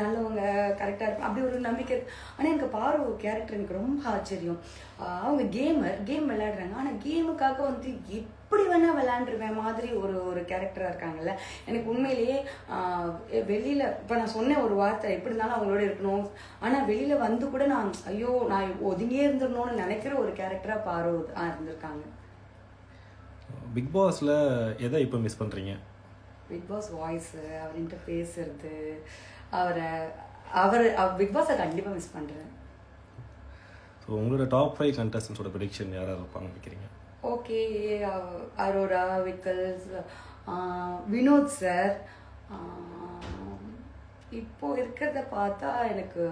நல்லவங்க கரெக்டாக இருப்பாங்க அப்படி ஒரு நம்பிக்கை ஆனால் எனக்கு பாரு கேரக்டர் எனக்கு ரொம்ப ஆச்சரியம். அவங்க கேமர் கேம் விளையாடுறாங்க. ஆனால் கேமுக்காக வந்து எப்படி வேணா விளையாண்டுருவேன் மாதிரி ஒரு ஒரு கேரக்டராக இருக்காங்கல்ல. எனக்கு உண்மையிலேயே வெளியில இப்போ நான் சொன்ன ஒரு வார்த்தை எப்படி இருந்தாலும் அவங்களோட இருக்கணும். ஆனால் வெளியில வந்து கூட நான் ஐயோ நான் ஒதுங்கியே இருந்துடணும்னு நினைக்கிற ஒரு கேரக்டராக பாரு ஆ இருந்திருக்காங்க. பிக் பாஸில் எதை இப்போ மிஸ் பண்ணுறீங்க பிக் பாஸ் வாய்ஸு அவர்கிட்ட பேசுறது. அவரை அவர் பிக் பாஸை கண்டிப்பாக மிஸ் பண்ணுறேன் ஸோ உங்களோட டாப் ஃபைவ் கண்டஸ்டன்ஸோட ப்ரெடிக்ஷன் யாராக இருப்பாங்க நினைக்கிறீங்க? Okay Aurora Vikkals Vinoth sir இப்போ இருக்கிறத பார்த்தா எனக்கு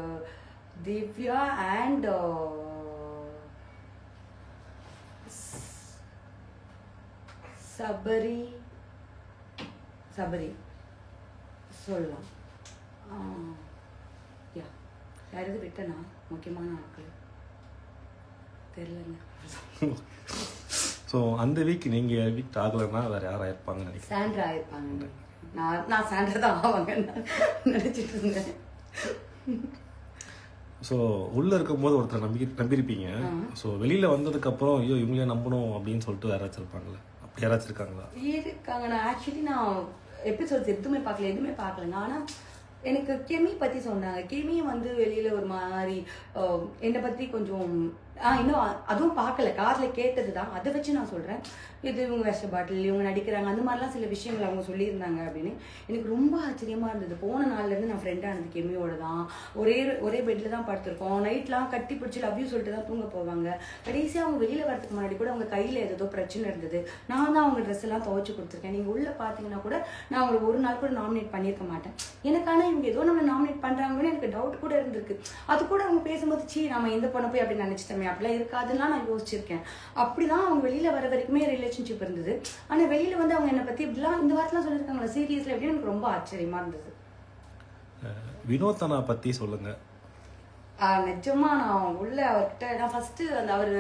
திவ்யா அண்ட் சபரி சபரி சொல்லலாம் யா யாராவது விட்டனா? முக்கியமான ஆட்கள். தெரிலங்க ஸோ அந்த வீக் நீங்கள் வீக் ஆகலைன்னா வேறு யாராக இருப்பாங்கன்னு நினைக்கிறேன் சாண்ட்ரா ஆயிருப்பாங்க நான் நான் சாண்ட்ரா தான் ஆவாங்கன்னு நினைச்சிட்டு இருந்தேன். ஸோ உள்ளே இருக்கும்போது ஒருத்தர் நம்பி நம்பியிருப்பீங்க. ஸோ வெளியில் வந்ததுக்கப்புறம் ஐயோ இவங்களே நம்பணும் அப்படின்னு சொல்லிட்டு யாராச்சும் இருப்பாங்களே? அப்படி யாராச்சும் இருக்காங்களா? இருக்காங்க. நான் ஆக்சுவலி நான் எபிசோட்ஸ் எதுவுமே பார்க்கல எதுவுமே பார்க்கலங்க. ஆனால் எனக்கு கெமி பற்றி சொன்னாங்க. கெமி வந்து வெளியில் ஒரு மாதிரி என்னை பற்றி கொஞ்சம் ஆ இன்னும் அதுவும் பார்க்கல. காரில் கேட்டது தான். அதை வச்சு நான் சொல்கிறேன் இது இவங்க விஷ பாட்டில் இவங்க நடிக்கிறாங்க. அந்த மாதிரிலாம் சில விஷயங்கள் அவங்க சொல்லியிருந்தாங்க அப்படின்னு. எனக்கு ரொம்ப ஆச்சரியமாக இருந்தது. போன நாள்லேருந்து நான் ஃப்ரெண்டானது கெமியோட தான். ஒரே ஒரே பெட்டில் தான் படுத்திருக்கோம். நைட்லாம் கட்டி பிடிச்சி லவ் யூ சொல்லிட்டு தான் தூங்க போவாங்க. கடைசியாக அவங்க வெளியில் வரதுக்கு முன்னாடி கூட அவங்க கையில் ஏதோ பிரச்சனை இருந்தது. நான் தான் அவங்க ட்ரெஸ் எல்லாம் துவைச்சு கொடுத்துருக்கேன். நீங்கள் உள்ளே பார்த்தீங்கன்னா கூட நான் அவங்களை ஒரு நாள் கூட நாமினேட் பண்ணியிருக்க மாட்டேன். எனக்கான இவங்க ஏதோ நம்ம நாமினேட் பண்ணுறாங்கன்னு எனக்கு டவுட் கூட இருந்திருக்கு. அது கூட அவங்க பேசும்போது சீ நம்ம எந்த பொண்ணை போய் அப்படி நினச்சிட்டோமே அப்படிலாம் இருக்காதுலாம் நான் யோசிச்சிருக்கேன். அப்படிதான் அவங்க வெளியில் வர வரைக்குமே ரிலேஷன்ஷிப் இருந்தது. ஆனால் வெளியில் வந்து அவங்க என்னை பற்றி இப்படிலாம் இந்த வாரத்தில் சொல்லியிருக்காங்களா சீரியஸில் எப்படின்னு எனக்கு ரொம்ப ஆச்சரியமா இருந்தது. வினோதனா வினோத்தனா பற்றி சொல்லுங்கள் ஆஹ் நிஜமா நான் உள்ள அவர்கிட்ட நான் ஃபர்ஸ்ட் அந்த அவர்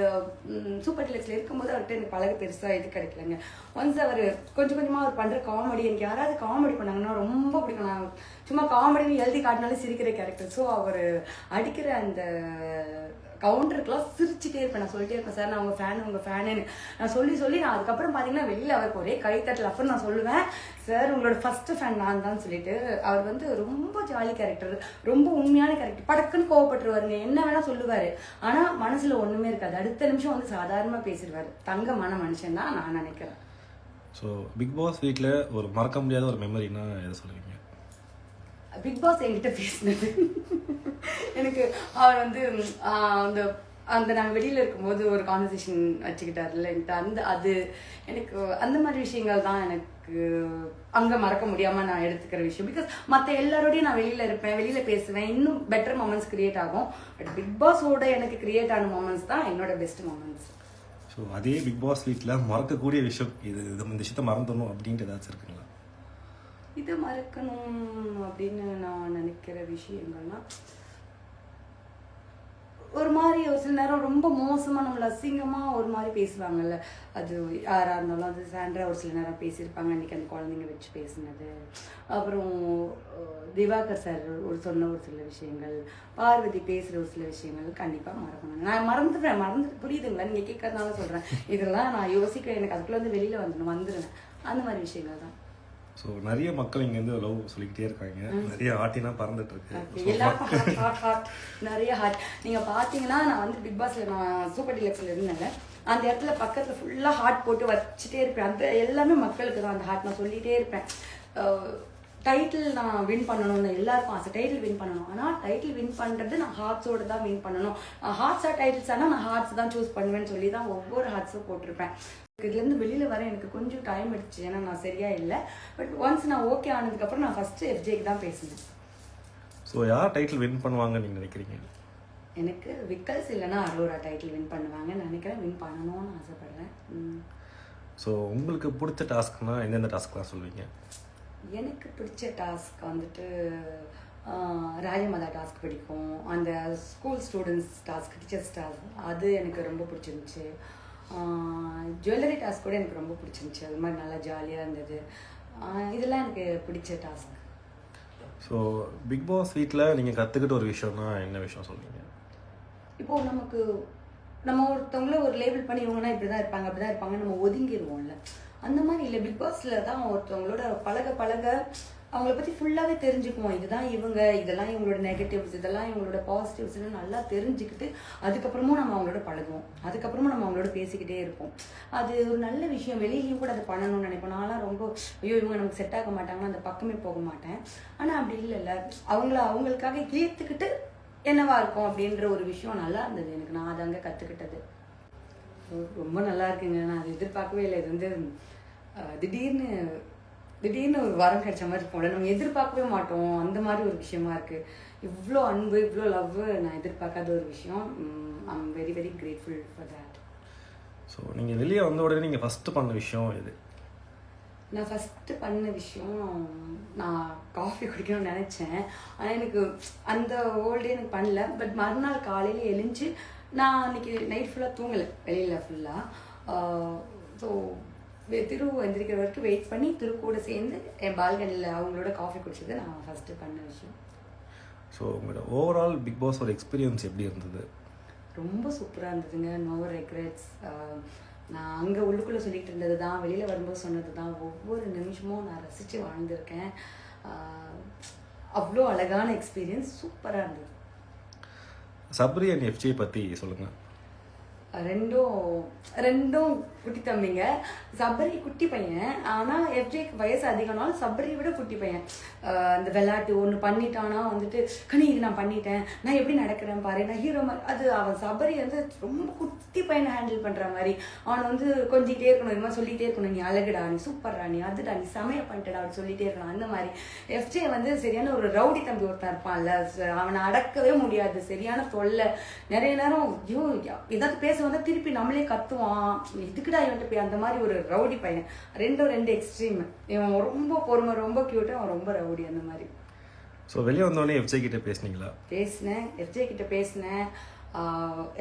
சூப்பர் டிலக்ஸ்ல இருக்கும்போது அவர்கிட்ட எனக்கு பழக பெருசா இது கிடைக்கலங்க. ஒன்ஸ் அவர் கொஞ்சம் கொஞ்சமா அவர் பண்ற காமெடி எனக்கு யாராவது காமெடி பண்ணாங்கன்னா ரொம்ப பிடிக்கும். நான் சும்மா காமெடின்னு எழுதி காட்டினாலும் சிரிக்கிற கேரக்டர் ஸோ அவர் அடிக்கிற அந்த கவுண்டருக்குலாம் சிரிச்சுட்டே இருப்பேன். நான் சொல்லிட்டே இருப்பேன் சார் நான் உங்க ஃபேன் உங்க ஃபேனுன்னு நான் சொல்லி சொல்லி நான் அதுக்கப்புறம் பார்த்தீங்கன்னா வெளியில் அவருக்கு ஒரே கைத்தட்டல் அப்புறம் நான் சொல்லுவேன். சார் உங்களோட ஃபர்ஸ்ட் ஃபேன் நான் தான் சொல்லிட்டு அவர் வந்து ரொம்ப ஜாலி கேரக்டர் ரொம்ப உண்மையான கேரக்டர் படக்குன்னு கோவப்பட்டுருவாருங்க. என்ன வேணா சொல்லுவாரு. ஆனா மனசுல ஒண்ணுமே இருக்காது. அடுத்த நிமிஷம் வந்து சாதாரணமா பேசிடுவாரு. தங்கமான மனுஷன் தான் நான் நினைக்கிறேன். ஸோ பிக் பாஸ் வீட்டில் ஒரு மறக்க முடியாத ஒரு மெமரினா எதை சொல்லுவீங்க? பிக் பாஸ் என்கிட்ட பேசினது. எனக்கு அவர் வந்து அந்த அந்த நாங்கள் வெளியில் இருக்கும்போது ஒரு கான்வர்சேஷன் வச்சுக்கிட்டார்ல என்கிட்ட அந்த அது எனக்கு அந்த மாதிரி விஷயங்கள் தான் எனக்கு அங்கே மறக்க முடியாமல் நான் எடுத்துக்கிற விஷயம். பிகாஸ் மற்ற எல்லாரோடையும் நான் வெளியில் இருப்பேன் வெளியில் பேசுவேன். இன்னும் பெட்டர் மொமெண்ட்ஸ் கிரியேட் ஆகும். பட் பிக் பாஸோட எனக்கு கிரியேட் ஆன மொமெண்ட்ஸ் தான் என்னோட பெஸ்ட் மொமெண்ட்ஸ் ஸோ அதே பிக் பாஸ் வீட்டில் மறக்கக்கூடிய விஷயம் இது இது இந்த விஷயத்த மறந்துடணும் அப்படின்ட்டு ஏதாச்சும் இருக்குங்களா? இதை மறக்கணும் அப்படின்னு நான் நினைக்கிற விஷயங்கள்னா ஒரு மாதிரி ஒரு சில நேரம் ரொம்ப மோசமாக நம்மள அசிங்கமாக ஒரு மாதிரி பேசுவாங்கல்ல. அது யாராக இருந்தாலும் அது சாண்ட்ரா ஒரு சில நேரம் பேசியிருப்பாங்க. அன்றைக்கி அந்த குழந்தைங்க வச்சு பேசினது. அப்புறம் திவாகர் சார் ஒரு சொன்ன ஒரு சில விஷயங்கள் பார்வதி பேசுகிற ஒரு சில விஷயங்கள் கண்டிப்பாக மறக்கணும். நான் மறந்துடுறேன். மறந்து புரியுதுங்களா? நீங்கள் கேட்கறதுனால சொல்கிறேன் இதெல்லாம் நான் யோசிக்க எனக்கு அதுக்குள்ளே வந்து வெளியில் வந்துடணும் வந்துடுவேன் அந்த மாதிரி விஷயங்கள் தான். ஸோ நிறைய மக்கள் இங்கேருந்து லவ் சொல்லிக்கிட்டே இருக்காங்க. நிறைய ஆட்டினா பறந்துட்டு இருக்கு நிறைய ஹாட் நீங்க பாத்தீங்கன்னா நான் வந்து பிக் பாஸ்ல நான் சூப்பர் டிலக்ஸ்ல இருந்தேங்க அந்த இடத்துல பக்கத்துல ஃபுல்லா ஹார்ட் போட்டு வச்சுட்டே இருப்பேன். அந்த எல்லாமே மக்களுக்கு தான் அந்த ஹார்ட் நான் சொல்லிட்டே இருப்பேன். டைட்டில் நான் வின் பண்ணணும்னு எல்லாருக்கும் ஆசை. டைட்டில் வின் பண்ணணும். ஆனால் டைட்டில் வின் பண்ணுறது நான் ஹார்ட்ஸோட தான் வின் பண்ணணும். ஹார்ட்ஸாக டைட்டில்ஸ் ஆனால் நான் ஹார்ட்ஸ் தான் சூஸ் பண்ணுவேன்னு சொல்லி தான் ஒவ்வொரு ஹார்ட்ஸும் போட்டிருப்பேன். இதுலேருந்து வெளியில் வர எனக்கு கொஞ்சம் டைம் எடுத்துச்சு. ஏன்னா நான் சரியா இல்லை. பட் ஒன்ஸ் நான் ஓகே ஆனதுக்கப்புறம் நான் ஃபஸ்ட்டு எஃப்ஜேக்கு தான் பேசினேன். ஸோ யார் டைட்டில் வின் பண்ணுவாங்கன்னு நீங்கள் நினைக்கிறீங்க? எனக்கு விக்கல்ஸ் இல்லைன்னா அரோரா டைட்டில் வின் பண்ணுவாங்கன்னு நினைக்கிறேன். வின் பண்ணணும்னு ஆசைப்படுறேன். ஸோ உங்களுக்கு பிடிச்ச டாஸ்க்னா எந்தெந்த டாஸ்க்லாம் சொல்லுவீங்க? எனக்கு பிடிச்ச டாஸ்க் வந்துட்டு ராஜமாதா டாஸ்க் பிடிக்கும். அந்த school students task teachers task அது எனக்கு ரொம்ப பிடிச்சிருந்துச்சு. ஜுவல்லரி டாஸ்க் கூட எனக்கு ரொம்ப பிடிச்சிருந்துச்சு. அது மாதிரி நல்லா ஜாலியாக இருந்தது. இதெல்லாம் எனக்கு பிடிச்ச டாஸ்க் ஸோ பிக் பாஸ் வீட்டில் நீங்கள் கற்றுக்கிட்ட ஒரு விஷயம்னா என்ன விஷயம் சொல்றீங்க? இப்போ நமக்கு நம்ம ஒருத்தவங்கள ஒரு லேபிள் பண்ணி இவங்கன்னா இப்படி தான் இருப்பாங்க அப்படி தான் இருப்பாங்க நம்ம ஒதுங்கிடுவோம்ல அந்த மாதிரி இல்லை பிக் பாஸ்ல தான் ஒருத்தவங்களோட பழக பழக அவங்கள பற்றி ஃபுல்லாகவே தெரிஞ்சுக்குவோம். இதுதான் இவங்க இதெல்லாம் இவங்களோட நெகட்டிவ்ஸ் இதெல்லாம் இவங்களோட பாசிட்டிவ்ஸ்னு நல்லா தெரிஞ்சுக்கிட்டு அதுக்கப்புறமும் நம்ம அவங்களோட பழகுவோம். அதுக்கப்புறமும் நம்ம அவங்களோட பேசிக்கிட்டே இருப்போம். அது ஒரு நல்ல விஷயம். வெளியிலையும் கூட அதை பண்ணணும்னு நினைப்போம். நான்லாம் ரொம்ப ஐயோ இவங்க நமக்கு செட் ஆக மாட்டாங்கன்னா அந்த பக்கமே போக மாட்டேன். ஆனால் அப்படி இல்லைல்ல. அவங்கள அவங்களுக்காக ஏற்றுக்கிட்டு என்னவா இருக்கும் அப்படின்ற ஒரு விஷயம் நல்லா இருந்தது எனக்கு. நான் அதை அங்கே கற்றுக்கிட்டது ரொம்ப நல்லா இருக்குங்க. நான் அதை எதிர்பார்க்கவே இல்லை. இது வந்து திடீர்னு திடீர்னு ஒரு வரம் கிடைச்ச மாதிரி இருக்கும்ல. நம்ம எதிர்பார்க்கவே மாட்டோம். அந்த மாதிரி ஒரு விஷயமா இருக்கு. இவ்வளோ அன்பு இவ்வளோ லவ் நான் எதிர்பார்க்காத ஒரு விஷயம். I'm very very grateful for that so நீங்கள் வெளியே வந்த உடனே நீங்கள் ஃபஸ்ட்டு பண்ண விஷயம் இது நான் ஃபஸ்ட்டு பண்ண விஷயம் நான் காஃபி குடிக்கணும்னு நினச்சேன். ஆனால் எனக்கு அந்த ஹோல்டே எனக்கு பண்ணல. பட் மறுநாள் காலையில் எழுந்து நான் அன்னைக்கு நைட் ஃபுல்லாக தூங்கலை. வெளியில் ஃபுல்லாக ஸோ திரு எந்திரிக்கிற வரைக்கும் வெயிட் பண்ணி திரு கூட சேர்ந்து என் பால்கனியில் அவங்களோட காஃபி குடிச்சது நான் ஃபஸ்ட்டு பண்ண விஷயம். ஸோ உங்களோட ஓவரால் பிக் பாஸ் ஒரு எக்ஸ்பீரியன்ஸ் எப்படி இருந்தது? ரொம்ப சூப்பராக இருந்ததுங்க. நோ ரெக்ரெட்ஸ் நான் அங்கே உள்ளுக்குள்ளே சொல்லிட்டு இருந்தது தான் வெளியில் வரும்போது சொன்னது தான். ஒவ்வொரு நிமிஷமும் நான் ரசித்து வாழ்ந்திருக்கேன். அவ்வளோ அழகான எக்ஸ்பீரியன்ஸ் சூப்பராக இருந்தது. சப்ரி அண்ட் எஃப்ஜே பற்றி சொல்லுங்கள் ரெண்டும் ரெண்டும் குட்டி தம்பிங்க சபரி குட்டி பையன். ஆனால் எஃப்ஜேக்கு வயசு அதிகம்னாலும் சபரியை விட குட்டி பையன். அந்த விளையாட்டு ஒன்று பண்ணிட்டானா வந்துட்டு கனி இது நான் பண்ணிட்டேன். நான் எப்படி நடக்கிறேன் பாரு. நான் ஹீரோ மாதிரி. அது அவன் சபரி வந்து ரொம்ப குட்டி பையனை ஹேண்டில் பண்ணுற மாதிரி. அவனை வந்து கொஞ்சிக்கிட்டே இருக்கணும். இது மாதிரி சொல்லிகிட்டே இருக்கணும். நீ அழகுடா நீ சூப்பர்டா நீ அதுடா நீ சமையல் பண்ணிட்டடா அவர் சொல்லிகிட்டே இருக்கணும். அந்த மாதிரி. எஃப்ஜே வந்து சரியான ஒரு ரவுடி தம்பி ஒருத்தன் இருப்பான்ல. அவனை அடக்கவே முடியாது. சரியான தொல்லை. நிறைய நேரம் ஐயோ ஏதாவது பேச வந்தா திருப்பி நம்மளே கத்துவான். இதுக்குடா இவன்ட்டு போய் அந்த மாதிரி ஒரு ரவுடி பையன்? ரெண்டும் ரெண்டு எக்ஸ்ட்ரீம் இவன் ரொம்ப பொறுமை ரொம்ப கியூட்டு அவன் ரொம்ப ரவுடி அந்த மாதிரி. ஸோ வெளியே வந்தோடனே எஃப்ஜே கிட்ட பேசுனீங்களா? பேசினேன். எஃப்ஜே கிட்ட பேசினேன்.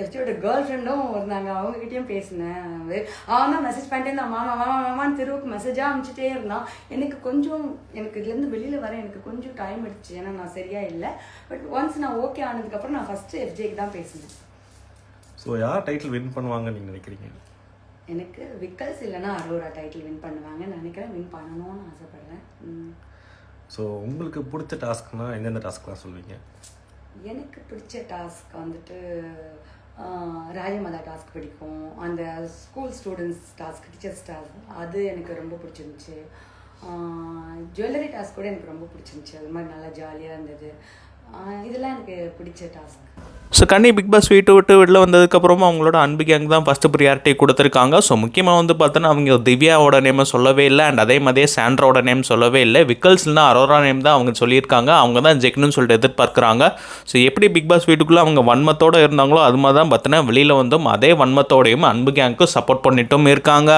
எஃப்ஜியோட கேர்ள் ஃப்ரெண்டும் இருந்தாங்க. அவங்க கிட்டயும் பேசினேன் அவன் தான் மெசேஜ் பண்ணிட்டே இருந்தான். மாமா மாமா மாமான்னு திருவுக்கு மெசேஜாக அனுப்பிச்சிட்டே இருந்தான். எனக்கு கொஞ்சம் எனக்கு இதுலேருந்து வெளியில் வர எனக்கு கொஞ்சம் டைம் எடுத்துச்சு ஏன்னா நான் சரியா இல்லை. பட் ஒன்ஸ் நான் ஓகே ஆனதுக்கப்புறம் நான் ஃபஸ்ட்டு எஃப்ஜேக்கு தான் பேசினேன். ஸோ யார் டைட்டில் வின் பண்ணுவாங்கன்னு நீங்கள் நினைக்கிறீங்க? எனக்கு விக்கல்ஸ் இல்லைன்னா அரோரா டைட்டில் வின் பண்ணுவாங்கன்னு நினைக்கிறேன். வின் பண்ணணும்னு ஆசைப்படுறேன். ஸோ உங்களுக்கு பிடிச்ச டாஸ்க்னா எந்தெந்த டாஸ்க்லாம் சொல்லுவீங்க? எனக்கு பிடிச்ச டாஸ்க் வந்துட்டு ராஜமாதா டாஸ்க் பிடிக்கும். அந்த school students task teachers task அது எனக்கு ரொம்ப பிடிச்சிருந்துச்சு. ஜுவல்லரி டாஸ்க் கூட எனக்கு ரொம்ப பிடிச்சிருந்துச்சு. அது மாதிரி நல்லா ஜாலியாக இருந்தது. இதெல்லாம் எனக்கு பிடிச்ச task so Kanni Bigg Boss வீட்டு விட்டு வெளில வந்ததுக்கப்புறமா அவங்களோட அன்பு கேங் தான் ஃபஸ்ட்டு ப்ரியாரிட்டி கொடுத்துருக்காங்க. ஸோ முக்கியமாக வந்து பார்த்தோன்னா அவங்க திவ்யாவோட நேமை சொல்லவே இல்லை. அண்ட் அதே மாதிரியே சாண்ட்ராவோட நேம் சொல்லவே இல்லை. விக்கல்ஸ்னா அரோரா நேம் தான் அவங்க சொல்லியிருக்காங்க. அவங்க தான் ஜெயிக்கணும்னு சொல்லிட்டு எதிர்பார்க்குறாங்க. ஸோ எப்படி பிக் பாஸ் வீட்டுக்குள்ளே அவங்க வன்மத்தோடு இருந்தாங்களோ அது மாதிரி தான் பார்த்தோன்னா வெளியில் வந்தும் அதே வன்மத்தோடையும் அன்பு கேங்க்கு சப்போர்ட் பண்ணிட்டும் இருக்காங்க.